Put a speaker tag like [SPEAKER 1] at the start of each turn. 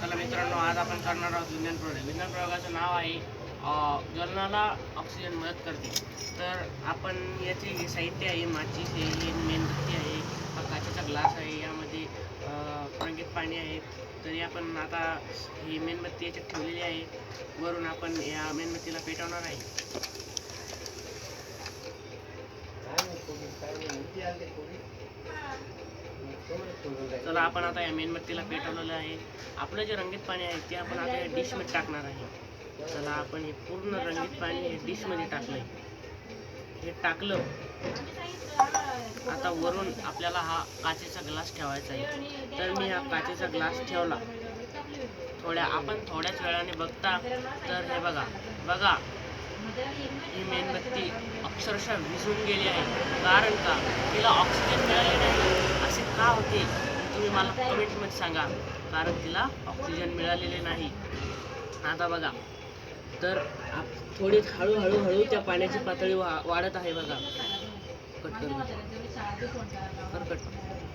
[SPEAKER 1] चला मित्रांनो आज आपण करणार आहोत विज्ञान प्रयोग. विज्ञान प्रयोगाचं नाव आहे अं, ज्वलनाला ऑक्सिजन मदत करते. तर आपण याचे हे साहित्य आहे माचीस आहे हे मेणबत्ती आहे हा काचेचा ग्लास आहे यामध्ये अं, रंगीत पाणी आहे. तरी आपण आता ही मेणबत्ती याच्यात ठेवलेली आहे. वरून आपण या मेणबत्तीला पेटवणार आहे. तर आपण आता या मेणबत्तीला पेटवलेलं आहे. आपलं जे रंगीत पाणी आहे ते आपण आता या डिशमध्ये टाकणार आहे. चला आपण हे पूर्ण रंगीत पाणी हे डिशमध्ये टाकलंय. हे टाकलं आता वरून आपल्याला हा काचेचा ग्लास ठेवायचा आहे. तर मी हा काचेचा ग्लास ठेवला. थोड्या आपण थोड्याच वेळाने बघता तर हे बघा बघा. ही मेणबत्ती अक्षरशः विझून गेली आहे. कारण का? तिला ऑक्सिजन मिळाले नाही असे का होते? मला कमेंटमध्ये सांगा. कारण तिला ऑक्सिजन मिळालेले नाही. आता बघा. तर थोडी हळूहळू हळू त्या पाण्याची पातळी वा वाढत आहे बघा. कट कर कट.